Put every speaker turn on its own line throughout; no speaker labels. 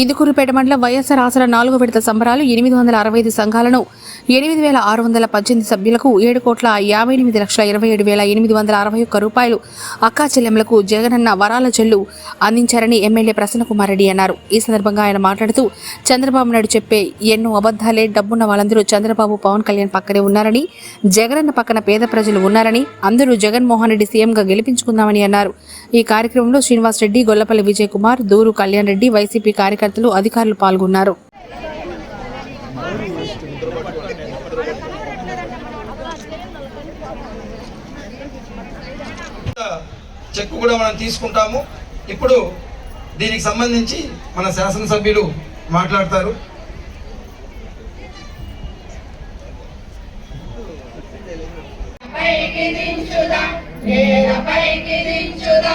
ఇందుకూరుపేట మండలం వైఎస్ఆర్ ఆసరా నాలుగు విడత సంబరాలు ఎనిమిది వందల అరవై ఐదు సంఘాలను ఎనిమిది వేల ఆరు వందల పద్దెనిమిది సభ్యులకు ఏడు కోట్ల యాభై ఎనిమిది లక్షల ఇరవై ఏడు వేల ఎనిమిది వందల అరవై ఒక్క రూపాయలు అక్కా చెల్లెంలకు జగనన్న వరాల చెల్లు అందించారని ఎమ్మెల్యే ప్రసన్నకుమార్ రెడ్డి అన్నారు. ఈ సందర్భంగా ఆయన మాట్లాడుతూ చంద్రబాబు నాయుడు చెప్పే ఎన్నో అబద్ధాలే డబ్బున్న వాళ్ళందరూ చంద్రబాబు పవన్ కళ్యాణ్ పక్కనే ఉన్నారని జగనన్న పక్కన పేద ప్రజలు ఉన్నారని అందరూ జగన్మోహన్ రెడ్డి సీఎంగా గెలిపించుకుందామని అన్నారు. ఈ కార్యక్రమంలో శ్రీనివాస్ రెడ్డి గొల్లపల్లి విజయ్ కుమార్ దూరు కళ్యాణ్ రెడ్డి వైసీపీ కార్యకర్తలు అధికారులు పాల్గొన్నారు.
చెక్ కూడా మనం తీసుకుంటాము. ఇప్పుడు దీనికి సంబంధించి మన శాసనసభ్యులు మాట్లాడతారు.
పైకి దించుదా నేల పైకి దించుదా.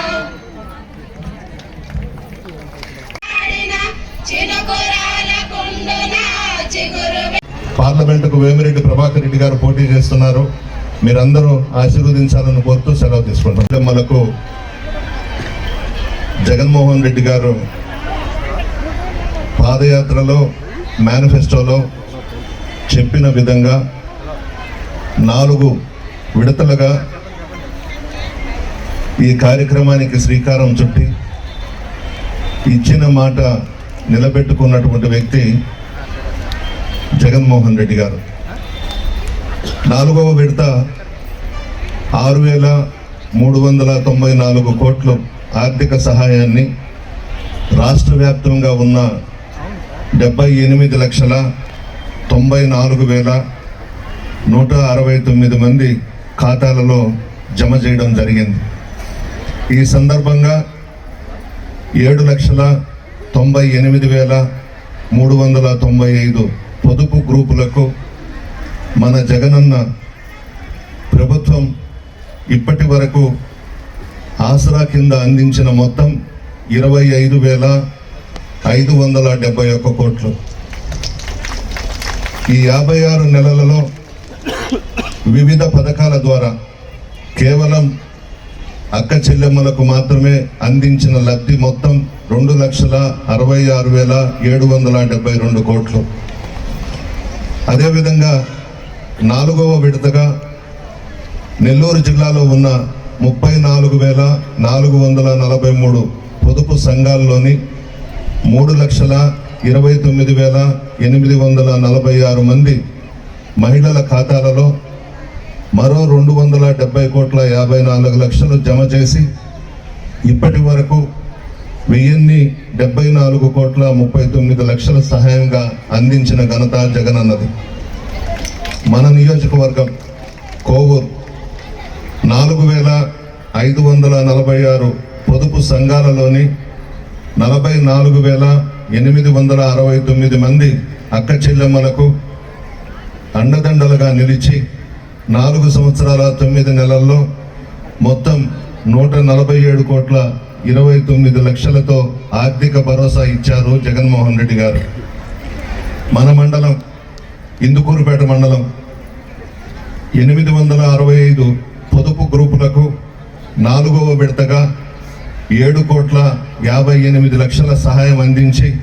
పార్లమెంటుకు వేమిరెడ్డి ప్రభాకర్ రెడ్డి గారు పోటీ చేస్తున్నారు. మీరందరూ ఆశీర్వదించాలని కోరుతూ సెలవు తీసుకుంటాం మనకు జగన్మోహన్ రెడ్డి గారు పాదయాత్రలో మేనిఫెస్టోలో చెప్పిన విధంగా నాలుగు విడతలుగా ఈ కార్యక్రమానికి శ్రీకారం చుట్టి ఇచ్చిన మాట నిలబెట్టుకున్నటువంటి వ్యక్తి జగన్మోహన్ రెడ్డి గారు. నాలుగవ విడత ఆరు వేల మూడు వందల తొంభై నాలుగు కోట్లు ఆర్థిక సహాయాన్ని రాష్ట్ర వ్యాప్తంగా ఉన్న డెబ్బై ఎనిమిది లక్షల తొంభై నాలుగు వేల నూట అరవై తొమ్మిది మంది ఖాతాలలో జమ చేయడం జరిగింది. ఈ సందర్భంగా ఏడు లక్షల తొంభై ఎనిమిది వేల మూడు వందల తొంభై ఐదు పొదుపు గ్రూపులకు మన జగనన్న ప్రభుత్వం ఇప్పటి వరకు ఆసరా కింద అందించిన మొత్తం ఇరవై ఐదు వేల ఐదు వందల డెబ్బై ఒక్క కోట్లు. ఈ యాభై ఆరు నెలలలో వివిధ పథకాల ద్వారా కేవలం అక్క చెల్లెమ్మలకు మాత్రమే అందించిన లబ్ధి మొత్తం రెండు లక్షల అరవై ఆరు వేల ఏడు వందల డెబ్బై రెండు కోట్లు. అదేవిధంగా నాలుగవ విడతగా నెల్లూరు జిల్లాలో ఉన్న ముప్పై నాలుగు వేల నాలుగు వందల నలభై మూడు పొదుపు సంఘాల్లోని మూడు లక్షల ఇరవై తొమ్మిది వేల ఎనిమిది వందల నలభై ఆరు మంది మహిళల ఖాతాలలో మరో రెండు వందల డెబ్బై కోట్ల యాభై నాలుగు లక్షలు జమ చేసి ఇప్పటి వరకు వెయ్యిన్ని డెబ్బై నాలుగు కోట్ల ముప్పై తొమ్మిది లక్షల సహాయంగా అందించిన ఘనత జగన్ అన్నది. మన నియోజకవర్గం కోవూరు నాలుగు వేల ఐదు వందల నలభై ఆరు పొదుపు సంఘాలలోని నలభై నాలుగు వేల ఎనిమిది వందల అరవై తొమ్మిది మంది అక్క చెల్లెమ్మలకు అండదండలుగా నిలిచి నాలుగు సంవత్సరాల తొమ్మిది నెలల్లో మొత్తం నూట నలభై ఏడు కోట్ల ఇరవై తొమ్మిది లక్షలతో ఆర్థిక భరోసా ఇచ్చారు జగన్మోహన్ రెడ్డి గారు. మన మండలం ఇందుకూరుపేట మండలం ఎనిమిది వందల అరవై ఐదు పొదుపు గ్రూపులకు నాలుగవ విడతగా ఏడు కోట్ల యాభై ఎనిమిది లక్షల సహాయం అందించి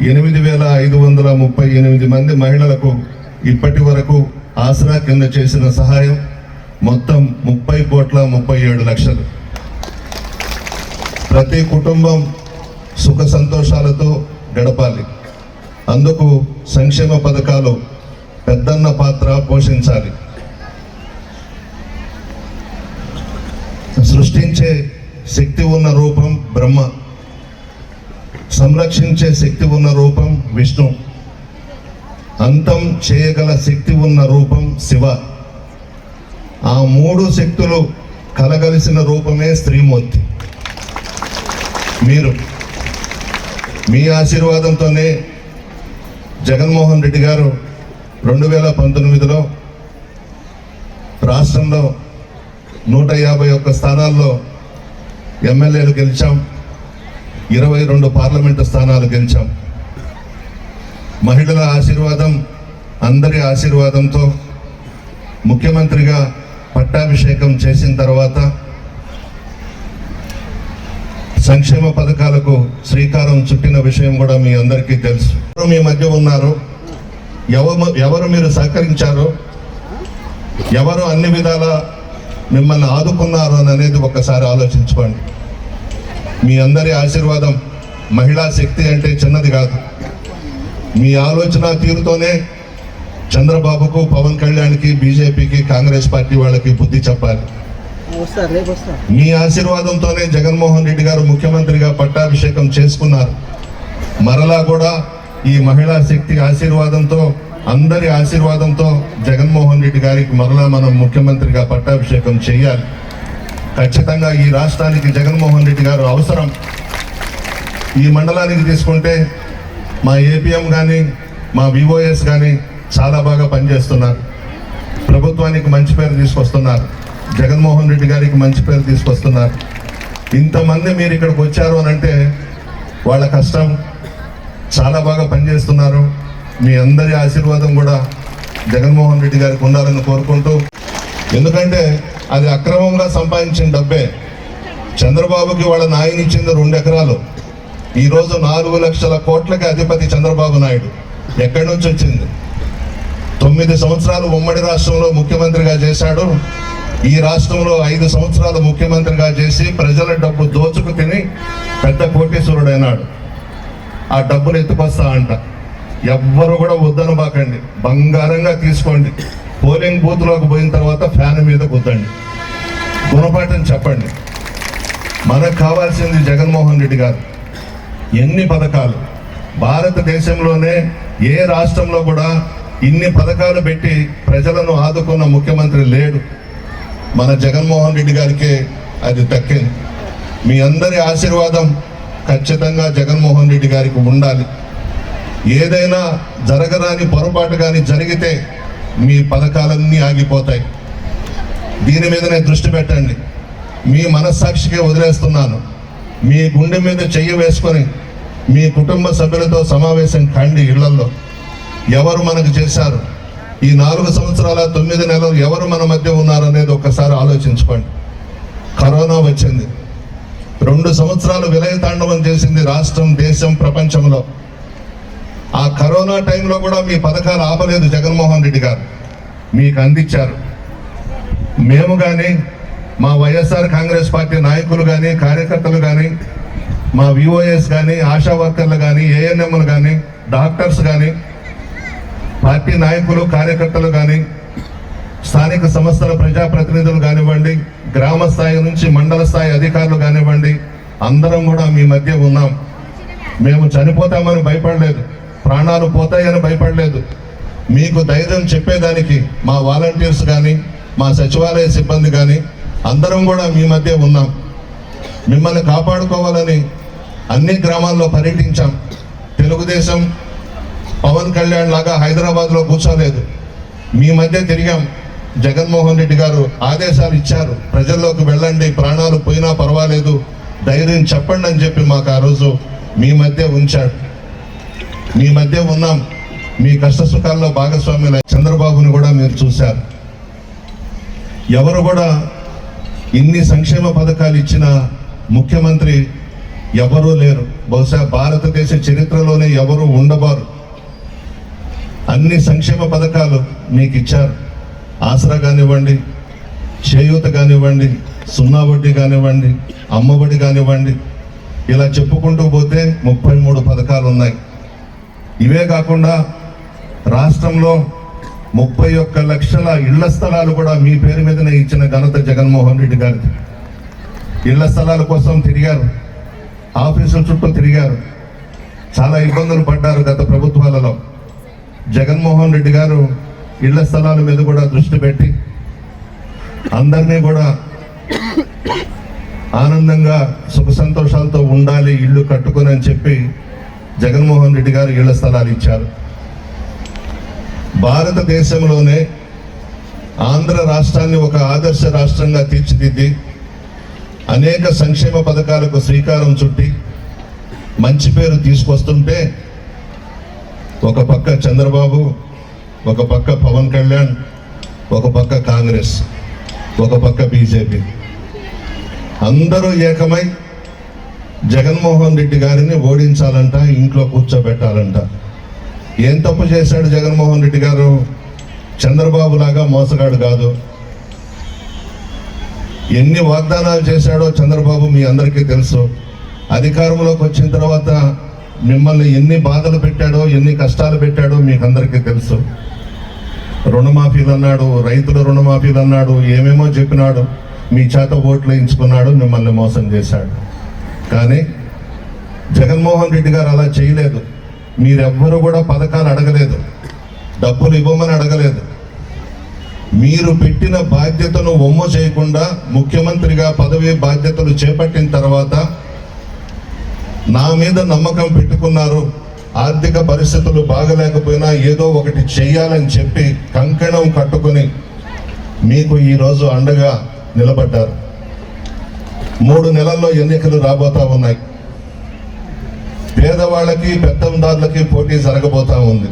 ఎనిమిది వేల ఐదు వందల ముప్పై ఎనిమిది మంది మహిళలకు ఇప్పటి వరకు ఆసరా కింద చేసిన సహాయం మొత్తం ముప్పై కోట్ల ముప్పై ఏడు లక్షలు. ప్రతి కుటుంబం సుఖ సంతోషాలతో గడపాలి. అందుకు సంక్షేమ పథకాలు పెద్దన్న పాత్ర పోషించాలి. సృష్టించే శక్తి ఉన్న రూపం బ్రహ్మ. సంరక్షించే శక్తి ఉన్న రూపం విష్ణు. అంతం చేయగల శక్తి ఉన్న రూపం శివ. ఆ మూడు శక్తులు కలగలిసిన రూపమే శ్రీమూర్తి. మీరు మీ ఆశీర్వాదంతోనే జగన్మోహన్ రెడ్డి గారు రెండు వేల పంతొమ్మిదిలో రాష్ట్రంలో నూట యాభై ఒక్క స్థానాల్లో ఎమ్మెల్యేలు గెలిచాం. ఇరవై రెండు పార్లమెంటు స్థానాలు గెలిచాం. మహిళల ఆశీర్వాదం అందరి ఆశీర్వాదంతో ముఖ్యమంత్రిగా పట్టాభిషేకం చేసిన తర్వాత సంక్షేమ పథకాలకు శ్రీకారం చుట్టిన విషయం కూడా మీ అందరికీ తెలుసు. ఎవరు మీ మధ్య ఉన్నారు? ఎవరు ఎవరు మీరు సహకరించారో? ఎవరు అన్ని విధాల మిమ్మల్ని ఆదుకున్నారు అని అనేది ఒక్కసారి ఆలోచించుకోండి. మీ అందరి ఆశీర్వాదం మహిళా శక్తి అంటే చిన్నది కాదు. మీ ఆలోచన తీరుతోనే చంద్రబాబుకు పవన్ కళ్యాణ్కి బీజేపీకి కాంగ్రెస్ పార్టీ వాళ్ళకి బుద్ధి చెప్పాలి. మీ ఆశీర్వాదంతోనే జగన్మోహన్ రెడ్డి గారు ముఖ్యమంత్రిగా పట్టాభిషేకం చేసుకున్నారు. మరలా కూడా ఈ మహిళా శక్తి ఆశీర్వాదంతో అందరి ఆశీర్వాదంతో జగన్మోహన్ రెడ్డి గారికి మరలా మనం ముఖ్యమంత్రిగా పట్టాభిషేకం చేయాలి. ఖచ్చితంగా ఈ రాష్ట్రానికి జగన్మోహన్ రెడ్డి గారు అవసరం. ఈ మండలానికి తీసుకుంటే మా ఏపీఎం కానీ మా విఓఎస్ కానీ చాలా బాగా పనిచేస్తున్నారు. ప్రభుత్వానికి మంచి పేరు తీసుకొస్తున్నారు. జగన్మోహన్ రెడ్డి గారికి మంచి పేరు తీసుకొస్తున్నారు. ఇంతమంది మీరు ఇక్కడికి వచ్చారు అని అంటే వాళ్ళ కష్టం. చాలా బాగా పనిచేస్తున్నారు. మీ అందరి ఆశీర్వాదం కూడా జగన్మోహన్ రెడ్డి గారికి ఉండాలని కోరుకుంటూ ఎందుకంటే అది అక్రమంగా సంపాదించిన డబ్బే. చంద్రబాబుకి వాళ్ళ నాయన ఇచ్చింది రెండు ఎకరాలు. ఈరోజు నాలుగు లక్షల కోట్లకి అధిపతి చంద్రబాబు నాయుడు. ఎక్కడి నుంచి వచ్చింది? తొమ్మిది సంవత్సరాలు ఉమ్మడి రాష్ట్రంలో ముఖ్యమంత్రిగా చేశాడు. ఈ రాష్ట్రంలో ఐదు సంవత్సరాలు ముఖ్యమంత్రిగా చేసి ప్రజల డబ్బు దోచుకు తిని పెద్ద కోటీశ్వరుడైనాడు. ఆ డబ్బులు ఎత్తుకొస్తా అంట. ఎవ్వరు కూడా వద్దను బాకండి. బంగారంగా తీసుకోండి. పోలింగ్ బూత్లోకి పోయిన తర్వాత ఫ్యాన్ మీద కుద్దండి గుణపాఠం చెప్పండి. మనకు కావాల్సింది జగన్మోహన్ రెడ్డి గారు. ఎన్ని పథకాలు? భారతదేశంలోనే ఏ రాష్ట్రంలో కూడా ఇన్ని పథకాలు పెట్టి ప్రజలను ఆదుకున్న ముఖ్యమంత్రి లేడు. మన జగన్మోహన్ రెడ్డి గారికే అది దక్కింది. మీ అందరి ఆశీర్వాదం ఖచ్చితంగా జగన్మోహన్ రెడ్డి గారికి ఉండాలి. ఏదైనా జరగరాని పొరపాటు కానీ జరిగితే మీ పథకాలన్నీ ఆగిపోతాయి. దీని మీదనే దృష్టి పెట్టండి. మీ మనస్సాక్షికే వదిలేస్తున్నాను. మీ గుండె మీద చెయ్యి వేసుకొని మీ కుటుంబ సభ్యులతో సమావేశం కండి ఇళ్ళలో ఎవరు మనకు చేశారు? ఈ నాలుగు సంవత్సరాల తొమ్మిది నెలలు ఎవరు మన మధ్య ఉన్నారనేది ఒక్కసారి ఆలోచించుకోండి. కరోనా వచ్చింది. రెండు సంవత్సరాలు విలయతాండవం చేసింది రాష్ట్రం దేశం ప్రపంచంలో. ఆ కరోనా టైంలో కూడా మీ పథకాలు ఆపలేదు జగన్మోహన్ రెడ్డి గారు. మీకు అందించారు. మేము కానీ మా వైఎస్ఆర్ కాంగ్రెస్ పార్టీ నాయకులు కానీ కార్యకర్తలు కానీ మా విఓఎస్ కానీ ఆశా వర్కర్లు కానీ ఏఎన్ఎంలు కానీ డాక్టర్స్ కానీ పార్టీ నాయకులు కార్యకర్తలు కానీ స్థానిక సంస్థల ప్రజాప్రతినిధులు కానివ్వండి గ్రామ స్థాయి నుంచి మండల స్థాయి అధికారులు కానివ్వండి అందరం కూడా మీ మధ్య ఉన్నాం. మేము చనిపోతామని భయపడలేదు. ప్రాణాలు పోతాయని భయపడలేదు. మీకు ధైర్యం చెప్పేదానికి మా వాలంటీర్స్ కానీ మా సచివాలయ సిబ్బంది కానీ అందరం కూడా మీ మధ్య ఉన్నాం. మిమ్మల్ని కాపాడుకోవాలని అన్ని గ్రామాల్లో పర్యటించాం. తెలుగుదేశం పవన్ కళ్యాణ్ లాగా హైదరాబాద్లో కూర్చోలేదు. మీ మధ్య తిరిగాం. జగన్మోహన్ రెడ్డి గారు ఆదేశాలు ఇచ్చారు. ప్రజల్లోకి వెళ్ళండి ప్రాణాలు పోయినా పర్వాలేదు. ధైర్యం చెప్పండి అని చెప్పి మాకు ఆ రోజు మీ మధ్య ఉంచాడు మీ మధ్య ఉన్నాం. మీ కష్ట సుఖాల్లో భాగస్వామ్యులు చంద్రబాబుని కూడా మీరు చూశారు. ఎవరు కూడా ఇన్ని సంక్షేమ పథకాలు ఇచ్చిన ముఖ్యమంత్రి ఎవరూ లేరు. బహుశా భారతదేశ చరిత్రలోనే ఎవరు ఉండబారు. అన్ని సంక్షేమ పథకాలు మీకు ఇచ్చారు ఆసరా కానివ్వండి చేయూత కానివ్వండి సున్నా వడ్డీ కానివ్వండి అమ్మఒడి కానివ్వండి ఇలా చెప్పుకుంటూ పోతే ముప్పై మూడు పథకాలు ఉన్నాయి ఇవే కాకుండా రాష్ట్రంలో ముప్పై ఒక్క లక్షల ఇళ్ళ స్థలాలు కూడా మీ పేరు మీదనే ఇచ్చిన ఘనత జగన్మోహన్ రెడ్డి గారిది. ఇళ్ళ స్థలాల కోసం తిరిగారు. ఆఫీసుల చుట్టూ తిరిగారు. చాలా ఇబ్బందులు పడ్డారు గత ప్రభుత్వాలలో. జగన్మోహన్ రెడ్డి గారు ఇళ్ళ స్థలాల మీద కూడా దృష్టి పెట్టి అందరినీ కూడా ఆనందంగా సుఖ సంతోషాలతో ఉండాలి ఇల్లు కట్టుకొని అని చెప్పి జగన్మోహన్ రెడ్డి గారు ఇళ్ళ స్థలాలు ఇచ్చారు. భారతదేశంలోనే ఆంధ్ర రాష్ట్రాన్ని ఒక ఆదర్శ రాష్ట్రంగా తీర్చిదిద్ది అనేక సంక్షేమ పథకాలకు శ్రీకారం చుట్టి మంచి పేరు తీసుకొస్తుంటే ఒక పక్క చంద్రబాబు ఒక పక్క పవన్ కళ్యాణ్ ఒక పక్క కాంగ్రెస్ ఒక పక్క బీజేపీ. అందరూ ఏకమై జగన్మోహన్ రెడ్డి గారిని ఓడించాలంట ఇంట్లో కూర్చోబెట్టాలంట. ఏం తప్పు చేశాడు జగన్మోహన్ రెడ్డి గారు? చంద్రబాబు లాగా మోసగాడు కాదు. ఎన్ని వాగ్దానాలు చేశాడో చంద్రబాబు మీ అందరికీ తెలుసు. అధికారంలోకి వచ్చిన తర్వాత మిమ్మల్ని ఎన్ని బాధలు పెట్టాడో ఎన్ని కష్టాలు పెట్టాడో మీకు అందరికీ తెలుసు. రుణమాఫీలు అన్నాడు రైతుల రుణమాఫీలు అన్నాడు ఏమేమో చెప్పినాడు మీ చేత ఓట్లు వేయించుకున్నాడు మిమ్మల్ని మోసం చేశాడు. కానీ జగన్మోహన్ రెడ్డి గారు అలా చేయలేదు. మీరెవ్వరూ కూడా పథకాలు అడగలేదు. డబ్బులు ఇవ్వమని అడగలేదు. మీరు పెట్టిన బాధ్యతను ఒమ్ము చేయకుండా ముఖ్యమంత్రిగా పదవి బాధ్యతలు చేపట్టిన తర్వాత నా మీద నమ్మకం పెట్టుకున్నారు. ఆర్థిక పరిస్థితులు బాగలేకపోయినా ఏదో ఒకటి చెయ్యాలని చెప్పి కంకణం కట్టుకుని మీకు ఈరోజు అండగా నిలబడ్డారు. మూడు నెలల్లో ఎన్నికలు రాబోతా ఉన్నాయి. పేదవాళ్ళకి పెత్తందారులకి పోటీ జరగబోతా ఉంది.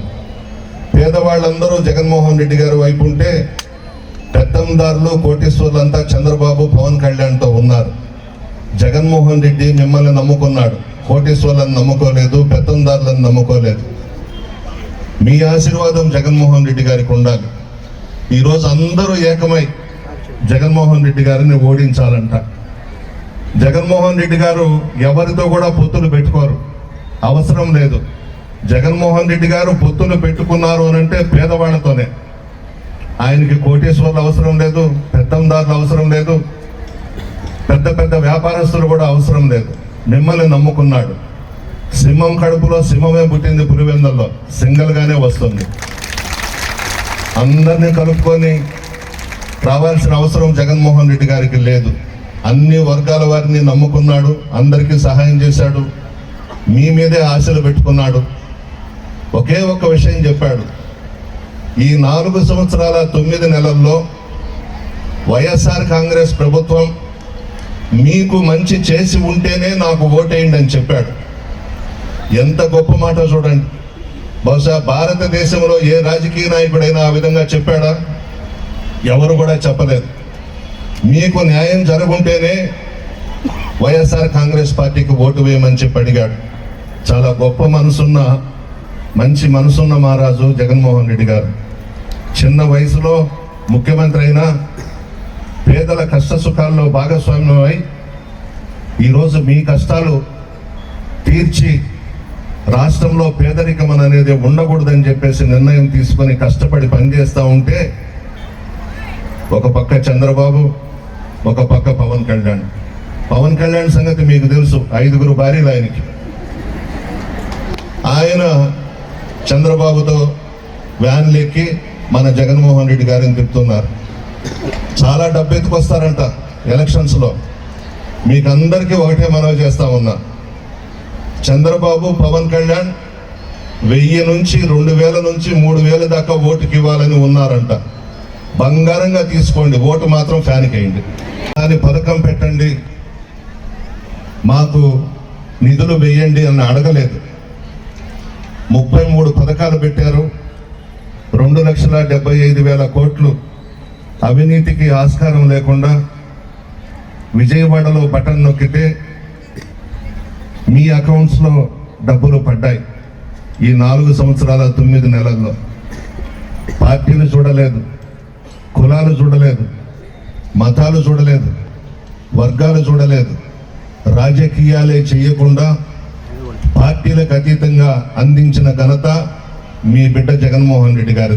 పేదవాళ్ళందరూ జగన్మోహన్ రెడ్డి గారి వైపు ఉంటే పెత్తందారులు కోటీశ్వర్లంతా చంద్రబాబు పవన్ కళ్యాణ్తో ఉన్నారు. జగన్మోహన్ రెడ్డి మిమ్మల్ని నమ్ముకున్నాడు. కోటీశ్వర్లను నమ్ముకోలేదు పెత్తందారులను నమ్ముకోలేదు. మీ ఆశీర్వాదం జగన్మోహన్ రెడ్డి గారికి ఉండాలి. ఈరోజు అందరూ ఏకమై జగన్మోహన్ రెడ్డి గారిని ఓడించాలంట. జగన్మోహన్ రెడ్డి గారు ఎవరితో కూడా పొత్తులు పెట్టుకోరు. అవసరం లేదు. జగన్మోహన్ రెడ్డి గారు పొత్తులు పెట్టుకున్నారు అని అంటే పేదవాళ్ళతోనే ఆయనకి కోటేశ్వర్లు అవసరం లేదు పెద్దందారులు అవసరం లేదు పెద్ద పెద్ద వ్యాపారస్తులు కూడా అవసరం లేదు. మిమ్మల్ని నమ్ముకున్నాడు. సింహం కడుపులో సింహమే పుట్టింది పులివెందల్లో. సింగల్గానే వస్తుంది. అందరినీ కలుపుకొని రావాల్సిన అవసరం జగన్మోహన్ రెడ్డి గారికి లేదు. అన్ని వర్గాల వారిని నమ్ముకున్నాడు అందరికీ సహాయం చేశాడు. మీ మీదే ఆశలు పెట్టుకున్నాడు. ఒకే ఒక్క విషయం చెప్పాడు. ఈ నాలుగు సంవత్సరాల తొమ్మిది నెలల్లో వైఎస్ఆర్ కాంగ్రెస్ ప్రభుత్వం మీకు మంచి చేసి ఉంటేనే నాకు ఓటేయండి అని చెప్పాడు. ఎంత గొప్ప మాట చూడండి. బహుశా భారతదేశంలో ఏ రాజకీయ నాయకుడైనా ఆ విధంగా చెప్పాడా? ఎవరు కూడా చెప్పలేదు. మీకు న్యాయం జరుగుంటేనే వైఎస్ఆర్ కాంగ్రెస్ పార్టీకి ఓటు వేయమని చెప్పి అడిగాడు. చాలా గొప్ప మనసున్న మంచి మనసున్న మహారాజు జగన్మోహన్ రెడ్డి గారు. చిన్న వయసులో ముఖ్యమంత్రి అయినా పేదల కష్ట సుఖాల్లో భాగస్వామ్యమై ఈరోజు మీ కష్టాలు తీర్చి రాష్ట్రంలో పేదరికం అనేది ఉండకూడదని చెప్పేసి నిర్ణయం తీసుకొని కష్టపడి పనిచేస్తూ ఉంటే ఒక పక్క చంద్రబాబు ఒక పక్క పవన్ కళ్యాణ్. పవన్ కళ్యాణ్ సంగతి మీకు తెలుసు ఐదుగురు భార్యలు ఆయనకి. ఆయన చంద్రబాబుతో వ్యాన్లు ఎక్కి మన జగన్మోహన్ రెడ్డి గారిని తిప్పుతున్నారు. చాలా డబ్బు ఎత్తుకొస్తారంట ఎలక్షన్స్లో. మీకు అందరికీ ఒకటే మనవి చేస్తా ఉన్నా. చంద్రబాబు పవన్ కళ్యాణ్ వెయ్యి నుంచి రెండు వేల నుంచి మూడు వేల దాకా ఓటుకి ఇవ్వాలని ఉన్నారంట. బంగారంగా తీసుకోండి ఓటు మాత్రం ఫ్యాన్కి వేయండి దాని పథకం పెట్టండి. మాకు నిధులు వేయండి అని అడగలేదు. ముప్పై మూడు పథకాలు పెట్టారు. రెండు లక్షల డెబ్బై ఐదు వేల కోట్లు అవినీతికి ఆస్కారం లేకుండా విజయవాడలో బటన్ నొక్కితే మీ అకౌంట్స్లో డబ్బులు పడ్డాయి. ఈ నాలుగు సంవత్సరాల తొమ్మిది నెలల్లో. పార్టీలు చూడలేదు కులాలు చూడలేదు మతాలు చూడలేదు వర్గాలు చూడలేదు. రాజకీయాలే చేయకుండా పార్టీలకు అతీతంగా అందించిన ఘనత మీ బిడ్డ జగన్మోహన్ రెడ్డి గారు